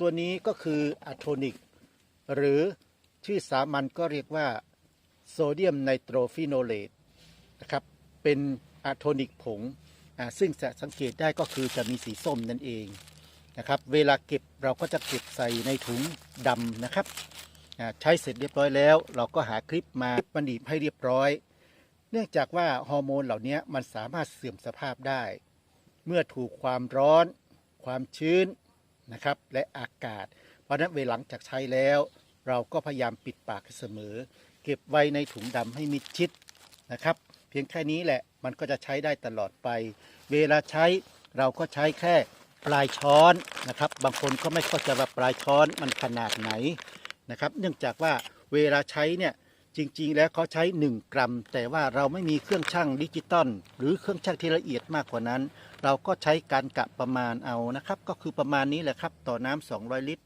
ตัวนี้ก็คืออะโทนิก หรือชื่อสามัญก็เรียกว่าโซเดียมไนโตรฟิโนเลตนะครับเป็นอะโทนิกผงซึ่งจะสังเกตได้ก็คือจะมีสีส้มนั่นเองนะครับ เวลาเก็บเราก็จะเก็บใส่ในถุงดำนะครับใช้เสร็จเรียบร้อยแล้ว เราก็หาคลิปมาบันดีบให้เรียบร้อย เนื่องจากว่าฮอร์โมนเหล่านี้มันสามารถเสื่อมสภาพได้ เมื่อถูกความร้อน ความชื้น นะครับ และอากาศ เพราะนั้นเวลาหลังจากใช้แล้ว เราก็พยายามปิดปากเสมอ เก็บไว้ในถุงดำให้มิดชิดนะครับ เพียงแค่นี้แหละมันก็จะใช้ได้ตลอดไป เวลาใช้เราก็ใช้แค่ปลายช้อนนะครับ บางคนก็ไม่เข้าใจว่าปลายช้อนมันขนาดไหนนะครับ เนื่องจากว่าเวลาใช้เนี่ย จริง ๆ แล้วเขาใช้ 1 กรัม แต่ว่าเราไม่มีเครื่องชั่งดิจิตอลหรือเครื่องชั่งที่ละเอียดมากกว่านั้น เราก็ใช้การกะประมาณเอานะครับ ก็คือประมาณนี้แหละครับ ต่อน้ำ200 ลิตร